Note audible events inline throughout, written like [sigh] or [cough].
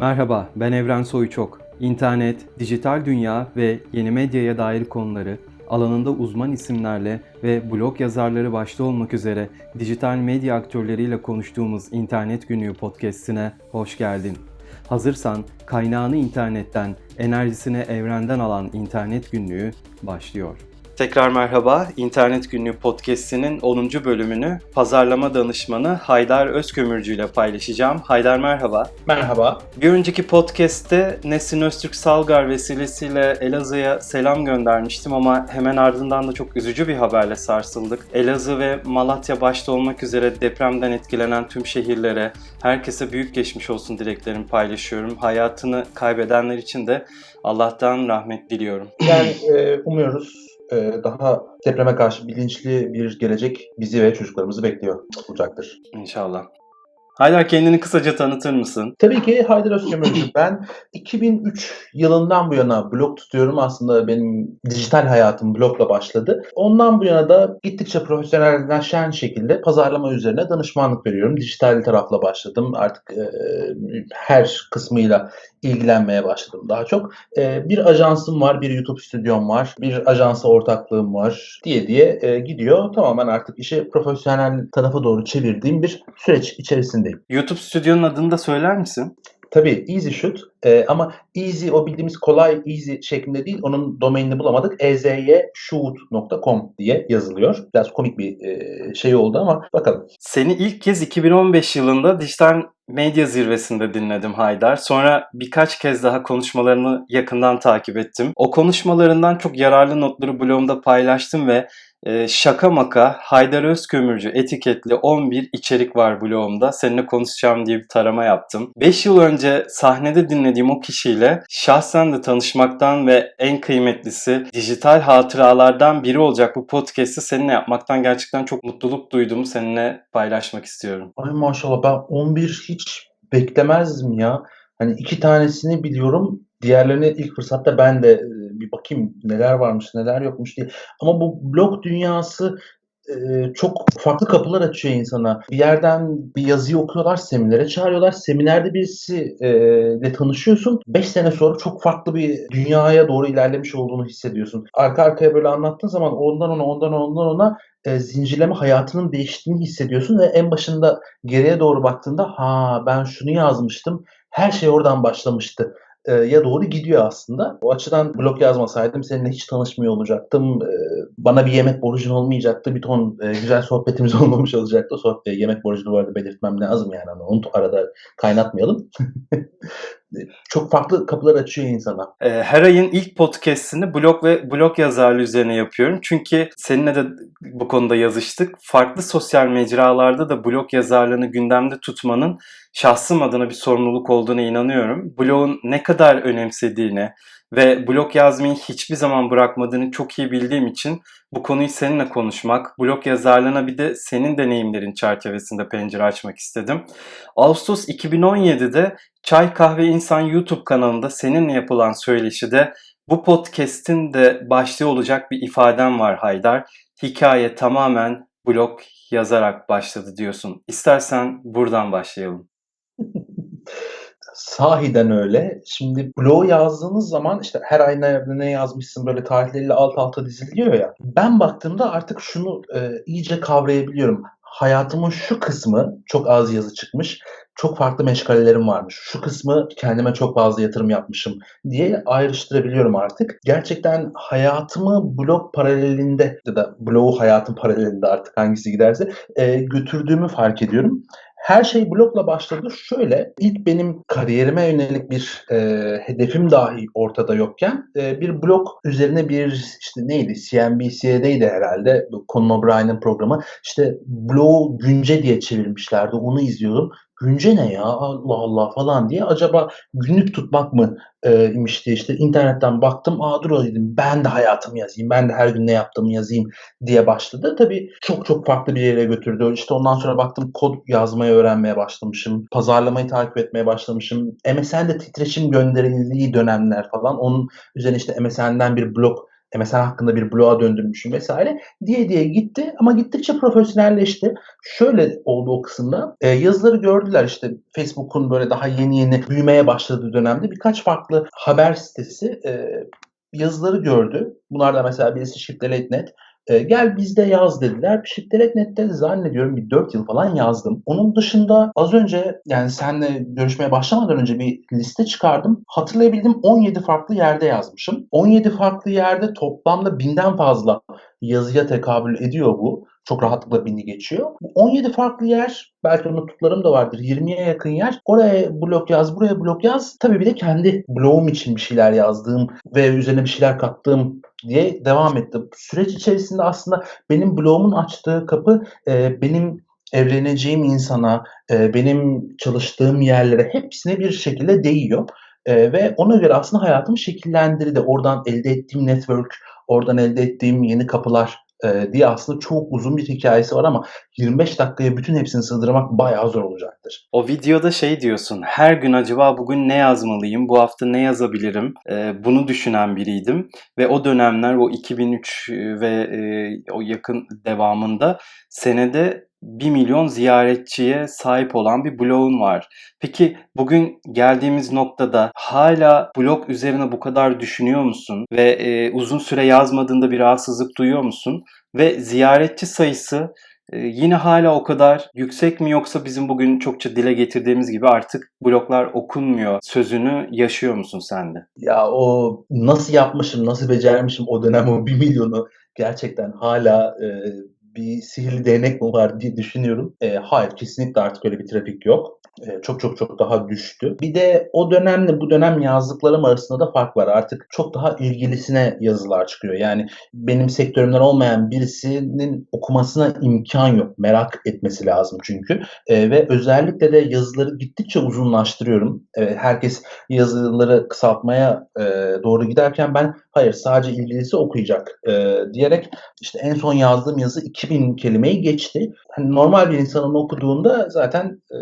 Merhaba, ben Evren Soyçok. İnternet, dijital dünya ve yeni medyaya dair konuları alanında uzman isimlerle ve blog yazarları başta olmak üzere dijital medya aktörleriyle konuştuğumuz İnternet Günlüğü podcast'ine hoş geldin. Hazırsan kaynağını internetten, enerjisini evrenden alan İnternet Günlüğü başlıyor. Tekrar merhaba. İnternet Günlüğü Podcast'inin 10. bölümünü pazarlama danışmanı Haydar Özkömürcü ile paylaşacağım. Haydar merhaba. Merhaba. Bir önceki podcast'te Nesin Öztürk Salgar vesilesiyle Elazığ'a selam göndermiştim ama hemen ardından da çok üzücü bir haberle sarsıldık. Elazığ ve Malatya başta olmak üzere depremden etkilenen tüm şehirlere, herkese büyük geçmiş olsun dileklerimi paylaşıyorum. Hayatını kaybedenler için de Allah'tan rahmet diliyorum. Yani e, umuyoruz daha depreme karşı bilinçli bir gelecek bizi ve çocuklarımızı bekliyor olacaktır. İnşallah. Haydar kendini kısaca tanıtır mısın? Tabii ki Haydar Özkömürcü. [clears throat] Ben 2003 yılından bu yana blog tutuyorum. Aslında benim dijital hayatım blogla başladı. Ondan bu yana da gittikçe profesyonelleşen şekilde pazarlama üzerine danışmanlık veriyorum. Dijital tarafla başladım. Artık e, her kısmıyla ilgilenmeye başladım daha çok. E, bir ajansım var, bir YouTube stüdyom var, bir ajansa ortaklığım var diye diye e, gidiyor. Tamamen artık işi profesyonel tarafa doğru çevirdiğim bir süreç içerisindeyim. YouTube stüdyonun adını da söyler misin? Tabii Easy Shoot e, ama easy o bildiğimiz kolay easy şeklinde değil onun domainini bulamadık. ezyeshoot.com diye yazılıyor. Biraz komik bir e, şey oldu ama bakalım. Seni ilk kez 2015 yılında dijital medya zirvesinde dinledim Haydar. Sonra birkaç kez daha konuşmalarını yakından takip ettim. O konuşmalarından çok yararlı notları blogumda paylaştım ve e, şaka maka Haydar Özkömürcü etiketli 11 içerik var blogumda. Seninle konuşacağım diye bir tarama yaptım. 5 yıl önce sahnede dinlediğim o kişiyle şahsen de tanışmaktan ve en kıymetlisi dijital hatıralardan biri olacak bu podcast'i seninle yapmaktan gerçekten çok mutluluk duyduğumu seninle paylaşmak istiyorum. Ay maşallah ben 11 hiç beklemezdim ya. Hani iki tanesini biliyorum. Diğerlerini ilk fırsatta ben de bir bakayım neler varmış neler yokmuş diye. Ama bu blog dünyası çok farklı kapılar açıyor insana. Bir yerden bir yazıyı okuyorlar, seminere çağırıyorlar. Seminerde birisiyle tanışıyorsun. 5 sene sonra çok farklı bir dünyaya doğru ilerlemiş olduğunu hissediyorsun. Arka arkaya böyle anlattığın zaman ondan ona, ondan ona, ondan ona e, zincirleme hayatının değiştiğini hissediyorsun ve en başında geriye doğru baktığında ha ben şunu yazmıştım. Her şey oradan başlamıştı ya doğru gidiyor aslında. O açıdan blog yazmasaydım seninle hiç tanışmıyor olacaktım. Bana bir yemek borcun olmayacaktı. Bir ton güzel sohbetimiz [laughs] olmamış olacaktı. Sohbet, yemek borcunu bu arada belirtmem lazım yani. Ama onu arada kaynatmayalım. [laughs] çok farklı kapılar açıyor insana. Her ayın ilk podcast'ini blog ve blog yazarlığı üzerine yapıyorum. Çünkü seninle de bu konuda yazıştık. Farklı sosyal mecralarda da blog yazarlığını gündemde tutmanın şahsım adına bir sorumluluk olduğuna inanıyorum. Blog'un ne kadar önemsediğini ve blog yazmayı hiçbir zaman bırakmadığını çok iyi bildiğim için bu konuyu seninle konuşmak, blog yazarlığına bir de senin deneyimlerin çerçevesinde pencere açmak istedim. Ağustos 2017'de Çay Kahve İnsan YouTube kanalında seninle yapılan söyleşide bu podcast'in de başlığı olacak bir ifadem var Haydar. Hikaye tamamen blog yazarak başladı diyorsun. İstersen buradan başlayalım. Sahiden öyle. Şimdi blog yazdığınız zaman işte her ay ne yazmışsın böyle tarihleriyle alt alta diziliyor ya. Ben baktığımda artık şunu e, iyice kavrayabiliyorum. Hayatımın şu kısmı çok az yazı çıkmış. Çok farklı meşgalelerim varmış. Şu kısmı kendime çok fazla yatırım yapmışım diye ayrıştırabiliyorum artık. Gerçekten hayatımı blog paralelinde ya da blogu hayatın paralelinde artık hangisi giderse e, götürdüğümü fark ediyorum. Her şey blogla başladı. Şöyle, ilk benim kariyerime yönelik bir e, hedefim dahi ortada yokken e, bir blog üzerine bir işte neydi CNBC'deydi herhalde Conan O'Brien'in programı. İşte blog günce diye çevirmişlerdi. Onu izliyordum. Günce ne ya Allah Allah falan diye acaba günlük tutmak mı e, imişti işte internetten baktım aa dur dedim ben de hayatımı yazayım ben de her gün ne yaptığımı yazayım diye başladı. Tabii çok çok farklı bir yere götürdü. İşte ondan sonra baktım kod yazmayı öğrenmeye başlamışım. Pazarlamayı takip etmeye başlamışım. MSN'de titreşim gönderildiği dönemler falan. Onun üzerine işte MSN'den bir blog E, mesela hakkında bir bloğa döndürmüşüm vesaire diye diye gitti ama gittikçe profesyonelleşti. Şöyle oldu o kısımda. E, yazıları gördüler işte Facebook'un böyle daha yeni yeni büyümeye başladığı dönemde birkaç farklı haber sitesi e, yazıları gördü. Bunlardan mesela birisi Shift.net. E, gel bizde yaz dediler. Shift.net'te zannediyorum bir 4 yıl falan yazdım. Onun dışında az önce yani seninle görüşmeye başlamadan önce bir liste çıkardım. Hatırlayabildim 17 farklı yerde yazmışım. 17 farklı yerde toplamda binden fazla yazıya tekabül ediyor bu. Çok rahatlıkla bini geçiyor. 17 farklı yer, belki unuttuklarım da vardır. 20'ye yakın yer. Oraya blog yaz, buraya blog yaz. Tabii bir de kendi blogum için bir şeyler yazdığım ve üzerine bir şeyler kattığım diye devam etti. Süreç içerisinde aslında benim blogumun açtığı kapı e, benim evleneceğim insana, e, benim çalıştığım yerlere hepsine bir şekilde değiyor. E, ve ona göre aslında hayatımı şekillendirdi. Oradan elde ettiğim network, oradan elde ettiğim yeni kapılar e, diye aslında çok uzun bir hikayesi var ama 25 dakikaya bütün hepsini sığdırmak bayağı zor olacaktır. O videoda şey diyorsun, her gün acaba bugün ne yazmalıyım, bu hafta ne yazabilirim, e, bunu düşünen biriydim. Ve o dönemler, o 2003 ve e, o yakın devamında senede 1 milyon ziyaretçiye sahip olan bir blogun var. Peki bugün geldiğimiz noktada hala blog üzerine bu kadar düşünüyor musun? Ve e, uzun süre yazmadığında bir rahatsızlık duyuyor musun? Ve ziyaretçi sayısı e, yine hala o kadar yüksek mi yoksa bizim bugün çokça dile getirdiğimiz gibi artık bloglar okunmuyor sözünü yaşıyor musun sen de? Ya o nasıl yapmışım, nasıl becermişim o dönem o 1 milyonu gerçekten hala e, bir sihirli değnek mi var diye düşünüyorum. E, hayır kesinlikle artık öyle bir trafik yok. E, çok çok çok daha düştü. Bir de o dönemle bu dönem yazdıklarım arasında da fark var. Artık çok daha ilgilisine yazılar çıkıyor. Yani benim sektörümden olmayan birisinin okumasına imkan yok. Merak etmesi lazım çünkü. E, ve özellikle de yazıları gittikçe uzunlaştırıyorum. E, herkes yazıları kısaltmaya e, doğru giderken ben hayır sadece ilgilisi okuyacak e, diyerek işte en son yazdığım yazı 2000 kelimeyi geçti. Hani normal bir insanın okuduğunda zaten e,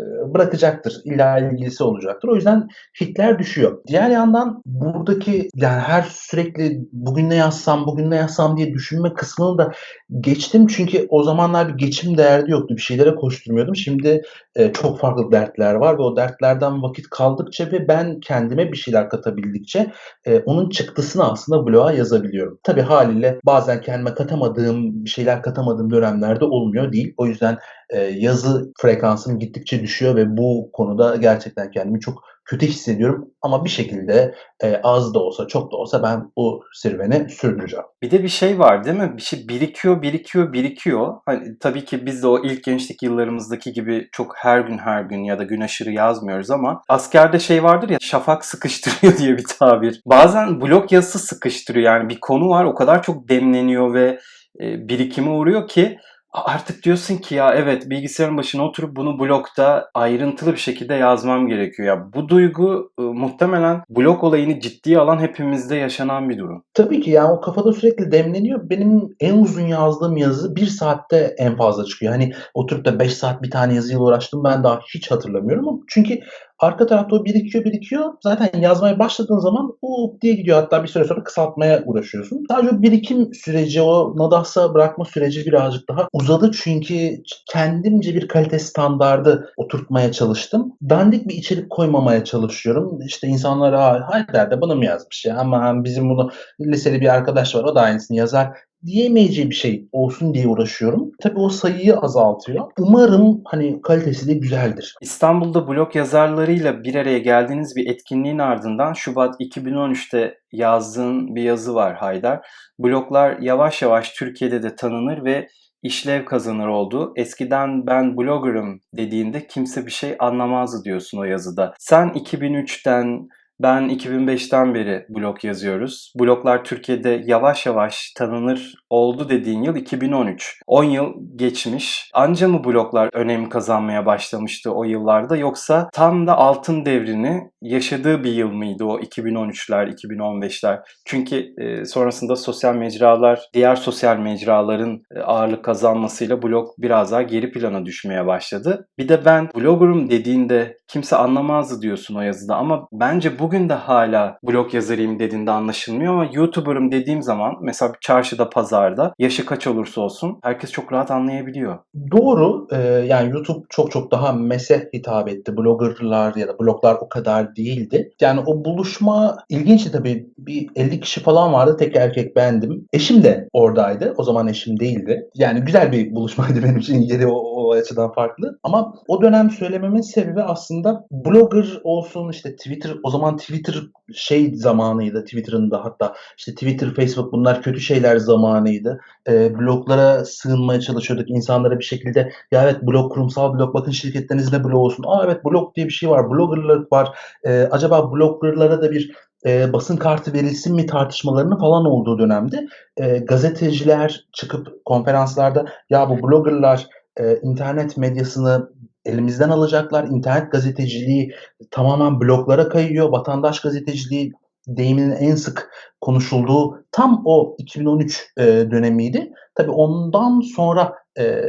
bırakacaktır. İlla ilgilisi olacaktır. O yüzden hitler düşüyor. Diğer yandan buradaki yani her sürekli bugün ne yazsam bugün ne yazsam diye düşünme kısmını da geçtim. Çünkü o zamanlar bir geçim derdi yoktu. Bir şeylere koşturmuyordum. Şimdi e, çok farklı dertler var ve o dertlerden vakit kaldıkça ve ben kendime bir şeyler katabildikçe e, onun çıktısını aslında bloğa yazabiliyorum. Tabii haliyle bazen kendime katamadığım bir şeyler katamadığım dönemlerde olmuyor değil. O yüzden e, yazı frekansım gittikçe düşüyor ve bu konuda gerçekten kendimi çok kötü hissediyorum. Ama bir şekilde e, az da olsa çok da olsa ben bu serüveni sürdüreceğim. Bir de bir şey var değil mi? Bir şey birikiyor, birikiyor, birikiyor. Hani tabii ki biz de o ilk gençlik yıllarımızdaki gibi çok her gün her gün ya da gün aşırı yazmıyoruz ama askerde şey vardır ya şafak sıkıştırıyor [laughs] diye bir tabir. Bazen blok yazısı sıkıştırıyor. Yani bir konu var o kadar çok demleniyor ve e, birikime uğruyor ki artık diyorsun ki ya evet bilgisayarın başına oturup bunu blogda ayrıntılı bir şekilde yazmam gerekiyor. Ya bu duygu e, muhtemelen blog olayını ciddiye alan hepimizde yaşanan bir durum. Tabii ki yani o kafada sürekli demleniyor. Benim en uzun yazdığım yazı bir saatte en fazla çıkıyor. Hani oturup da 5 saat bir tane yazıyla uğraştım ben daha hiç hatırlamıyorum ama çünkü arka tarafta o birikiyor birikiyor. Zaten yazmaya başladığın zaman o diye gidiyor. Hatta bir süre sonra kısaltmaya uğraşıyorsun. Sadece o birikim süreci, o nadasa bırakma süreci birazcık daha uzadı. Çünkü kendimce bir kalite standardı oturtmaya çalıştım. Dandik bir içerik koymamaya çalışıyorum. İşte insanlar hayır de bunu mu yazmış ya aman bizim bunu liseli bir arkadaş var o da aynısını yazar diyemeyeceği bir şey olsun diye uğraşıyorum. Tabii o sayıyı azaltıyor. Umarım hani kalitesi de güzeldir. İstanbul'da blog yazarlarıyla bir araya geldiğiniz bir etkinliğin ardından Şubat 2013'te yazdığın bir yazı var Haydar. Bloglar yavaş yavaş Türkiye'de de tanınır ve işlev kazanır oldu. Eskiden ben bloggerım dediğinde kimse bir şey anlamazdı diyorsun o yazıda. Sen 2003'ten ben 2005'ten beri blog yazıyoruz. Bloglar Türkiye'de yavaş yavaş tanınır oldu dediğin yıl 2013. 10 yıl geçmiş. Anca mı bloglar önem kazanmaya başlamıştı o yıllarda yoksa tam da altın devrini yaşadığı bir yıl mıydı o 2013'ler, 2015'ler? Çünkü e, sonrasında sosyal mecralar, diğer sosyal mecraların e, ağırlık kazanmasıyla blog biraz daha geri plana düşmeye başladı. Bir de ben bloggerım dediğinde kimse anlamazdı diyorsun o yazıda ama bence bugün bugün de hala blog yazarıyım dediğinde anlaşılmıyor ama YouTuber'ım dediğim zaman mesela bir çarşıda, pazarda yaşı kaç olursa olsun herkes çok rahat anlayabiliyor. Doğru. Ee, yani YouTube çok çok daha mese hitap etti. Bloggerlar ya da bloglar o kadar değildi. Yani o buluşma ilginçti tabii. Bir 50 kişi falan vardı. Tek erkek bendim. Eşim de oradaydı. O zaman eşim değildi. Yani güzel bir buluşmaydı [laughs] benim için. Yeri o, o açıdan farklı. Ama o dönem söylememin sebebi aslında blogger olsun işte Twitter o zaman Twitter şey zamanıydı. Twitter'ın da hatta işte Twitter, Facebook bunlar kötü şeyler zamanıydı. Ee, bloglara sığınmaya çalışıyorduk. İnsanlara bir şekilde ya evet blog kurumsal blog bakın şirketleriniz ne blog olsun. Aa evet blog diye bir şey var. Bloggerlık var. Ee, acaba bloggerlara da bir e, basın kartı verilsin mi tartışmalarının falan olduğu dönemde e, gazeteciler çıkıp konferanslarda ya bu bloggerlar e, internet medyasını elimizden alacaklar. İnternet gazeteciliği tamamen bloglara kayıyor. Vatandaş gazeteciliği deyiminin en sık konuşulduğu tam o 2013 e, dönemiydi. Tabii ondan sonra e,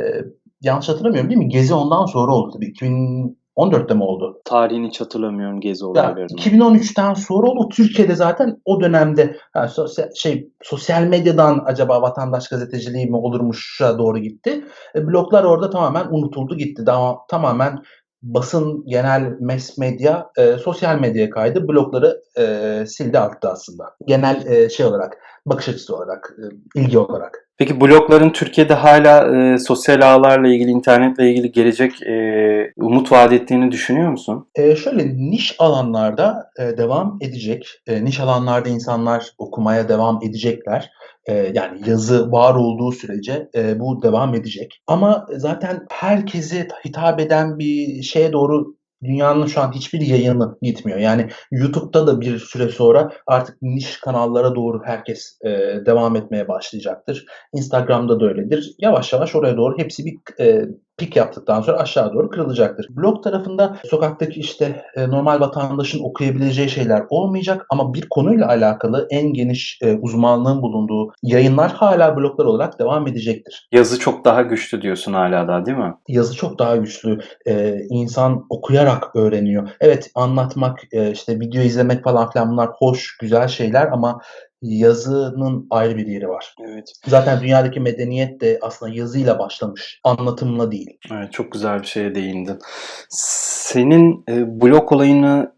yanlış hatırlamıyorum değil mi? Gezi ondan sonra oldu tabii. 2014'te mi oldu? Tarihini hiç hatırlamıyorum gezi olaylarını. 2013'ten sonra oldu. Türkiye'de zaten o dönemde ha, sosyal, şey sosyal medyadan acaba vatandaş gazeteciliği mi olurmuşa doğru gitti. E, bloglar orada tamamen unutuldu gitti. Daha, tamamen basın, genel mass medya e, sosyal medyaya kaydı. Blogları e, sildi attı aslında. Genel e, şey olarak, bakış açısı olarak, e, ilgi olarak. Peki blogların Türkiye'de hala e, sosyal ağlarla ilgili, internetle ilgili gelecek e, umut vaat ettiğini düşünüyor musun? E, şöyle niş alanlarda e, devam edecek. E, niş alanlarda insanlar okumaya devam edecekler. E, yani yazı var olduğu sürece e, bu devam edecek. Ama zaten herkese hitap eden bir şeye doğru dünyanın şu an hiçbir yayını gitmiyor. Yani YouTube'da da bir süre sonra artık niş kanallara doğru herkes e, devam etmeye başlayacaktır. Instagram'da da öyledir. Yavaş yavaş oraya doğru hepsi bir e, pik yaptıktan sonra aşağı doğru kırılacaktır. Blog tarafında sokaktaki işte e, normal vatandaşın okuyabileceği şeyler olmayacak ama bir konuyla alakalı en geniş e, uzmanlığın bulunduğu yayınlar hala bloglar olarak devam edecektir. Yazı çok daha güçlü diyorsun hala da değil mi? Yazı çok daha güçlü. E, insan okuyarak öğreniyor. Evet anlatmak, e, işte video izlemek falan filan bunlar hoş, güzel şeyler ama yazının ayrı bir yeri var. Evet. Zaten dünyadaki medeniyet de aslında yazıyla başlamış, anlatımla değil. Evet, çok güzel bir şeye değindin. Senin e, blog olayını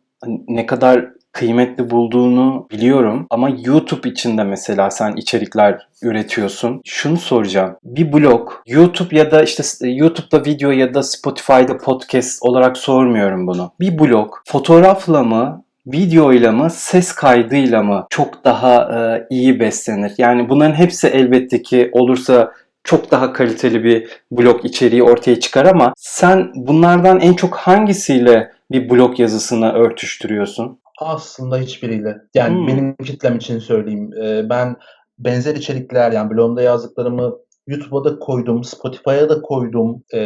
ne kadar kıymetli bulduğunu biliyorum ama YouTube içinde mesela sen içerikler üretiyorsun. Şunu soracağım. Bir blog, YouTube ya da işte e, YouTube'da video ya da Spotify'da podcast olarak sormuyorum bunu. Bir blog fotoğrafla mı videoyla mı, ses kaydıyla mı çok daha e, iyi beslenir? Yani bunların hepsi elbette ki olursa çok daha kaliteli bir blog içeriği ortaya çıkar ama sen bunlardan en çok hangisiyle bir blog yazısını örtüştürüyorsun? Aslında hiçbiriyle. Yani Hmm. benim kitlem için söyleyeyim. Ee, ben benzer içerikler yani blogumda yazdıklarımı YouTube'a da koydum, Spotify'a da koydum. Ee,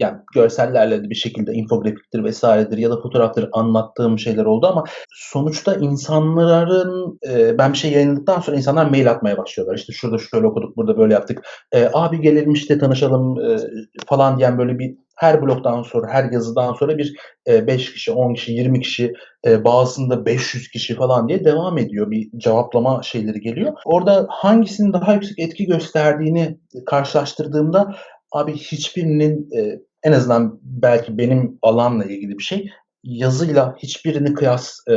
yani görsellerle de bir şekilde infografiktir vesairedir ya da fotoğraftır anlattığım şeyler oldu ama sonuçta insanların e, ben bir şey yayınladıktan sonra insanlar mail atmaya başlıyorlar. İşte şurada şöyle okuduk, burada böyle yaptık. E, abi gelelim işte tanışalım e, falan diyen böyle bir her blogdan sonra, her yazıdan sonra bir 5 kişi, 10 kişi, 20 kişi, e, bazısında 500 kişi falan diye devam ediyor. Bir cevaplama şeyleri geliyor. Orada hangisinin daha yüksek etki gösterdiğini karşılaştırdığımda abi hiçbirinin e, en azından belki benim alanla ilgili bir şey yazıyla hiçbirini kıyas e,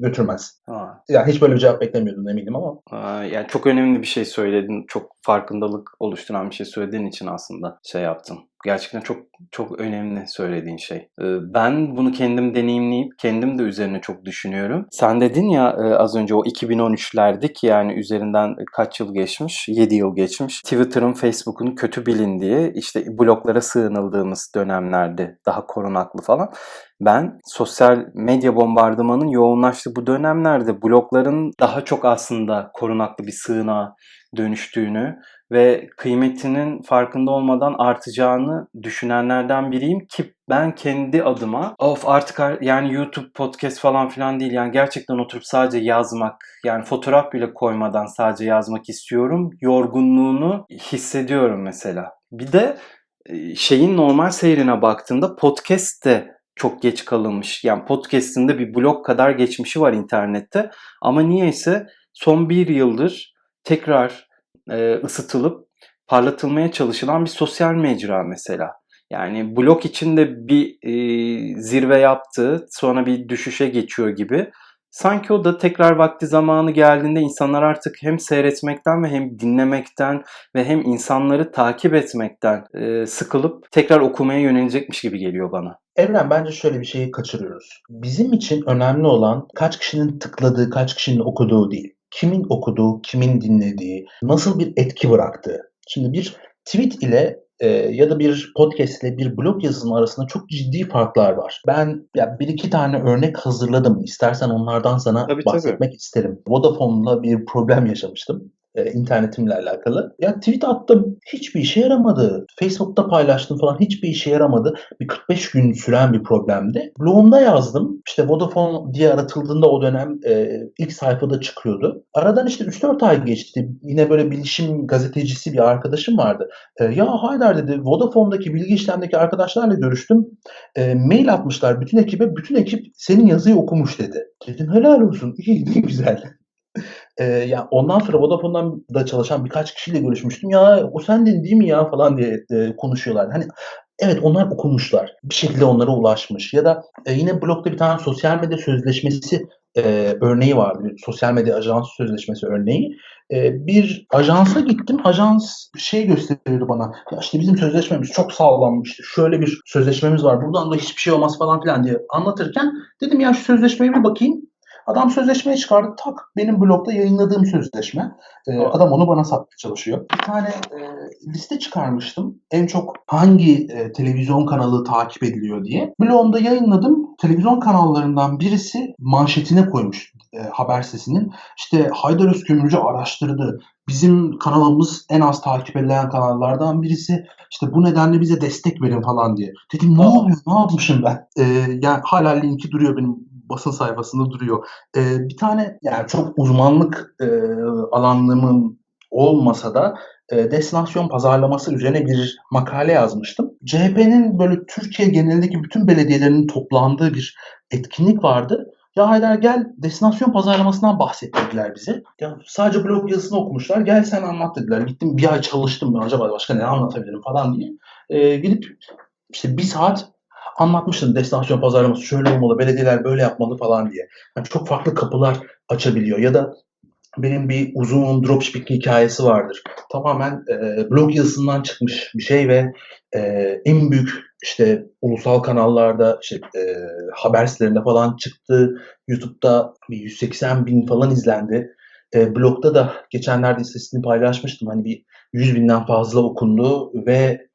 götürmez. Ha, Yani hiç böyle bir cevap beklemiyordun eminim ama. aa, yani çok önemli bir şey söyledin. Çok farkındalık oluşturan bir şey söylediğin için aslında şey yaptım. Gerçekten çok çok önemli söylediğin şey. Ee, Ben bunu kendim deneyimleyip kendim de üzerine çok düşünüyorum. Sen dedin ya e, az önce o 2013'lerdik yani üzerinden kaç yıl geçmiş? 7 yıl geçmiş. Twitter'ın, Facebook'un kötü bilindiği, işte bloklara sığınıldığımız dönemlerde daha korunaklı falan. Ben sosyal medya bombardımanın yoğunlaştığı bu dönemlerde blokların daha çok aslında korunaklı bir sığınağa dönüştüğünü ve kıymetinin farkında olmadan artacağını düşünenlerden biriyim ki ben kendi adıma of artık ar- yani YouTube podcast falan filan değil yani gerçekten oturup sadece yazmak yani fotoğraf bile koymadan sadece yazmak istiyorum yorgunluğunu hissediyorum mesela. Bir de e, şeyin normal seyrine baktığında podcast de çok geç kalınmış. Yani podcast'in de bir blog kadar geçmişi var internette. Ama niyeyse son bir yıldır tekrar e, ısıtılıp parlatılmaya çalışılan bir sosyal mecra mesela. Yani blog içinde bir e, zirve yaptı, sonra bir düşüşe geçiyor gibi. Sanki o da tekrar vakti zamanı geldiğinde insanlar artık hem seyretmekten ve hem dinlemekten ve hem insanları takip etmekten e, sıkılıp tekrar okumaya yönelecekmiş gibi geliyor bana. Evren bence şöyle bir şeyi kaçırıyoruz. Bizim için önemli olan kaç kişinin tıkladığı, kaç kişinin okuduğu değil. Kimin okuduğu, kimin dinlediği, nasıl bir etki bıraktığı. Şimdi bir tweet ile e, ya da bir podcast ile bir blog yazısının arasında çok ciddi farklar var. Ben ya bir iki tane örnek hazırladım. İstersen onlardan sana Tabii, bahsetmek isterim. Vodafone'la bir problem yaşamıştım e, internetimle alakalı. Ya tweet attım. Hiçbir işe yaramadı. Facebook'ta paylaştım falan. Hiçbir işe yaramadı. Bir 45 gün süren bir problemdi. Blogumda yazdım. İşte Vodafone diye aratıldığında o dönem e, ilk sayfada çıkıyordu. Aradan işte 3-4 ay geçti. Yine böyle bilişim gazetecisi bir arkadaşım vardı. E, ya Haydar dedi Vodafone'daki bilgi işlemdeki arkadaşlarla görüştüm. E, mail atmışlar bütün ekibe. Bütün ekip senin yazıyı okumuş dedi. Dedim helal olsun. İyi ne güzel. Eee, ya, ondan sonra Vodafone'dan da çalışan birkaç kişiyle görüşmüştüm. "Ya, o sendin değil mi ya?" falan diye, eee, konuşuyorlardı. Hani, evet, onlar okumuşlar. Bir şekilde onlara ulaşmış ya da, eee, yine blogda bir tane sosyal medya sözleşmesi, eee, örneği vardı. Bir sosyal medya ajansı sözleşmesi örneği. Eee, bir ajansa gittim. Ajans şey gösteriyordu bana. "Ya, işte, bizim sözleşmemiz çok sağlam, işte, şöyle bir sözleşmemiz var. Buradan da hiçbir şey olmaz." falan filan diye anlatırken dedim, "Ya, şu sözleşmeye bir bakayım." Adam sözleşmeyi çıkardı. Tak benim blogda yayınladığım sözleşme. A! adam onu bana satmaya çalışıyor. Bir tane, eee, liste çıkarmıştım. En çok hangi, eee, televizyon kanalı takip ediliyor diye. Blogumda yayınladım. Televizyon kanallarından birisi manşetine koymuş, eee, haber sitesinin. İşte Haydar Özkömürcü araştırdı. Bizim kanalımız en az takip edilen kanallardan birisi. İşte bu nedenle bize destek verin falan diye. Dedim ne oluyor? Ne yapmışım ben? Eee, yani hâlâ linki duruyor benim basın sayfasında duruyor. Eee, bir tane yani çok uzmanlık, eee, alanımın olmasa da, eee, destinasyon pazarlaması üzerine bir makale yazmıştım. CHP'nin böyle Türkiye genelindeki bütün belediyelerinin toplandığı bir etkinlik vardı. "Ya Haydar gel, destinasyon pazarlamasından bahset." dediler bize. Ya sadece blog yazısını okumuşlar. "Gel sen anlat." dediler. Gittim 1 ay çalıştım. Acaba başka ne anlatabilirim falan diye. Eee, gidip işte 1 saat anlatmıştım destinasyon pazarlaması şöyle olmalı, belediyeler böyle yapmalı falan diye. Yani çok farklı kapılar açabiliyor ya da benim bir uzun dropshipping hikâyesi vardır. Tamamen, eee, blog yazısından çıkmış bir şey ve, eee, en büyük işte ulusal kanallarda, işte, eee, haber sitelerinde falan çıktı. YouTube'da bir 180.000 falan izlendi. Eee, blogda da geçenlerde istatistiğini paylaşmıştım. Hani bir 100.000'den fazla okundu ve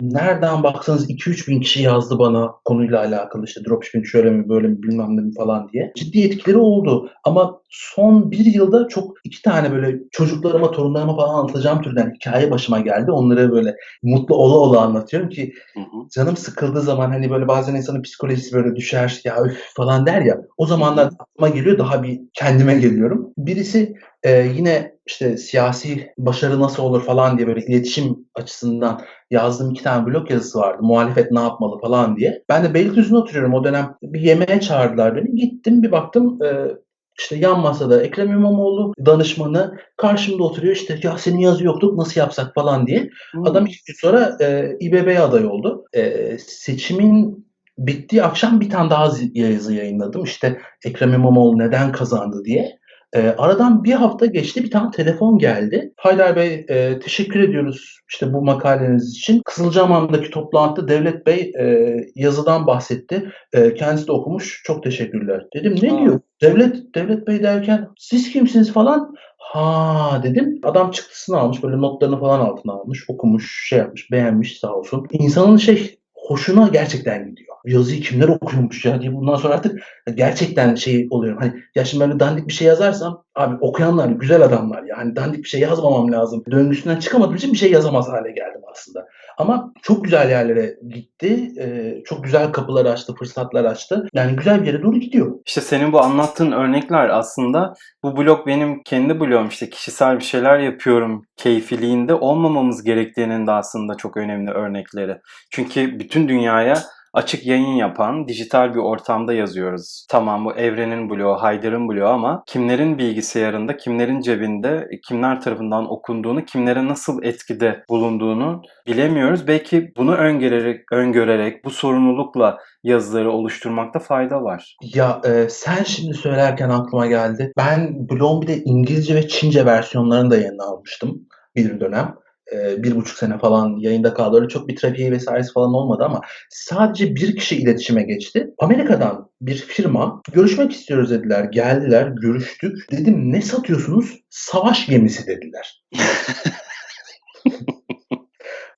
nereden baksanız 2-3 bin kişi yazdı bana konuyla alakalı. İşte dropshipping şöyle mi, böyle mi, bilmem ne mi falan diye. Ciddi etkileri oldu ama son 1 yılda çok 2 tane böyle çocuklarıma, torunlarıma falan anlatacağım türden hikâye başıma geldi. Onları böyle mutlu ola ola anlatıyorum ki Hı hı. canım sıkıldığı zaman, hani, böyle bazen insanın psikolojisi böyle düşer, "Ya üf!" falan der ya, o zamanlar aklıma geliyor, daha bir kendime geliyorum. Birisi, eee, yine, işte, siyasi başarı nasıl olur falan diye böyle iletişim açısından yazdığım 2 tane blog yazısı vardı. Muhalefet ne yapmalı falan diye. Ben de Beylikdüzü'nde oturuyorum o dönem. Bir yemeğe çağırdılar beni. Gittim, bir baktım, eee, işte, yan masada Ekrem İmamoğlu danışmanı karşımda oturuyor. İşte, "Ya senin yazıyı okuduk, nasıl yapsak?" falan diye. Adam Hımm. 2 gün sonra, eee, İBB'ye aday oldu. Eee, seçimin bittiği akşam bir tane daha yazı yayınladım. İşte, Ekrem İmamoğlu neden kazandı diye. Eee, aradan 1 hafta geçti, bir tane telefon geldi. "Haydar Bey, eee, teşekkür ediyoruz, işte, bu makaleniz için. Kızılcahamam'daki toplantıda Devlet Bey, eee, yazıdan bahsetti. Eee, kendisi de okumuş. Çok teşekkürler." Dedim, "Ne A! diyor? Devlet Devlet Bey derken siz kimsiniz?" falan. "Ha!" dedim. Adam çıktısını almış, böyle notlarını falan altına almış, okumuş, şey yapmış, beğenmiş sağ olsun. İnsanın şey, hoşuna gerçekten gidiyor. "Yazıyı kimler okuyormuş ya?" diye bundan sonra artık gerçekten şey oluyorum, hani, ya şimdi böyle dandik bir şey yazarsam, abi okuyanlar güzel adamlar ya, hani, dandik bir şey yazmamam lazım döngüsünden çıkamadığım için bir şey yazamaz hâle geldim aslında. Ama çok güzel yerlere gitti. Eee, çok güzel kapılar açtı, fırsatlar açtı. Yani güzel bir yere doğru gidiyor. İşte, senin bu anlattığın örnekler aslında bu blog benim kendi blogum, işte, kişisel bir şeyler yapıyorum keyfiliğinde olmamamız gerektiğinin de aslında çok önemli örnekleri. Çünkü bütün dünyaya açık yayın yapan dijital bir ortamda yazıyoruz. Tamam bu evrenin bloğu, Haydar'ın bloğu ama kimlerin bilgisayarında, kimlerin cebinde, kimler tarafından okunduğunu, kimlere nasıl etkide bulunduğunu bilemiyoruz. Belki bunu öngörerek, öngörerek bu sorumlulukla yazıları oluşturmakta fayda var. Ya e, sen şimdi söylerken aklıma geldi. Ben blogun bir de İngilizce ve Çince versiyonlarını da yayına almıştım bir dönem. E, bir buçuk sene falan yayında kaldı. Öyle çok bir trafiği vesairesi falan olmadı ama sadece bir kişi iletişime geçti. Amerika'dan bir firma görüşmek istiyoruz dediler. Geldiler, görüştük. Dedim ne satıyorsunuz? Savaş gemisi dediler. [laughs]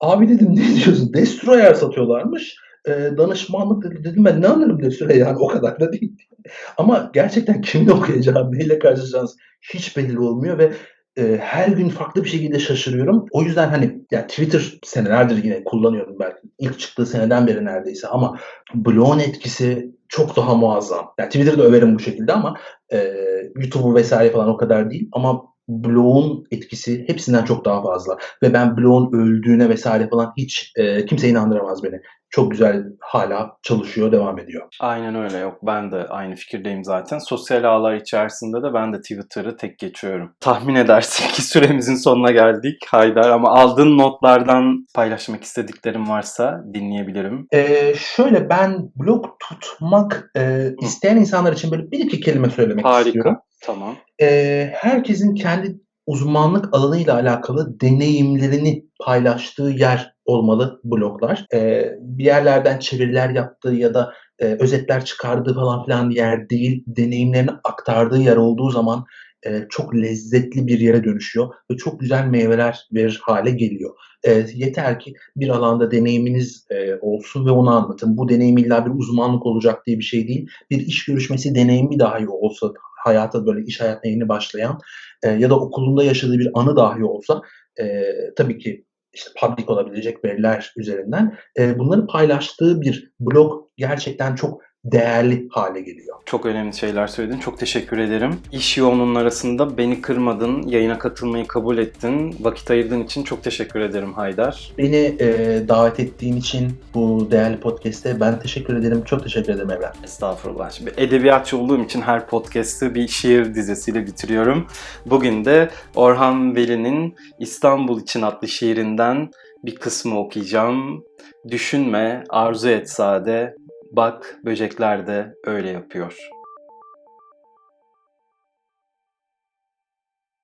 Abi dedim ne diyorsun? Destroyer satıyorlarmış. E, danışmanlık dedi. Dedim ben ne anlarım Destroyer yani o kadar da değil. Ama gerçekten kimin okuyacağı, neyle karşılaşacağınız hiç belli olmuyor ve e, her gün farklı bir şekilde şaşırıyorum. O yüzden hani ya Twitter senelerdir yine kullanıyorum belki. ilk çıktığı seneden beri neredeyse ama blogun etkisi çok daha muazzam. Yani Twitter'da överim bu şekilde ama e, YouTube'u vesaire falan o kadar değil ama bloğun etkisi hepsinden çok daha fazla. Ve ben bloğun öldüğüne vesaire falan hiç e, kimse inandıramaz beni. Çok güzel hala çalışıyor, devam ediyor. Aynen öyle yok. Ben de aynı fikirdeyim zaten. Sosyal ağlar içerisinde de ben de Twitter'ı tek geçiyorum. Tahmin edersin ki süremizin sonuna geldik Haydar ama aldığın notlardan paylaşmak istediklerim varsa dinleyebilirim. E, şöyle ben blog tutmak e, isteyen insanlar için böyle bir iki kelime söylemek Harika. istiyorum. Tamam. E, herkesin kendi uzmanlık alanıyla alakalı deneyimlerini paylaştığı yer olmalı bloglar. E, bir yerlerden çeviriler yaptığı ya da e, özetler çıkardığı falan filan yer değil. Deneyimlerini aktardığı yer olduğu zaman e, çok lezzetli bir yere dönüşüyor ve çok güzel meyveler verir hale geliyor. E, yeter ki bir alanda deneyiminiz e, olsun ve onu anlatın. Bu deneyim illa bir uzmanlık olacak diye bir şey değil. Bir iş görüşmesi deneyimi dahi olsa hayata böyle iş hayatına yeni başlayan e, ya da okulunda yaşadığı bir anı dahi olsa e, tabii ki işte public olabilecek veriler üzerinden e, bunları paylaştığı bir blog gerçekten çok değerli hale geliyor. Çok önemli şeyler söyledin. Çok teşekkür ederim. İş yoğunluğunun arasında beni kırmadın, yayına katılmayı kabul ettin. Vakit ayırdığın için çok teşekkür ederim Haydar. Beni e, davet ettiğin için bu değerli podcast'te ben teşekkür ederim. Çok teşekkür ederim Evren. Estağfurullah. Şimdi edebiyatçı olduğum için her podcast'ı bir şiir dizesiyle bitiriyorum. Bugün de Orhan Veli'nin İstanbul için adlı şiirinden bir kısmı okuyacağım. Düşünme, arzu et sade, bak böcekler de öyle yapıyor.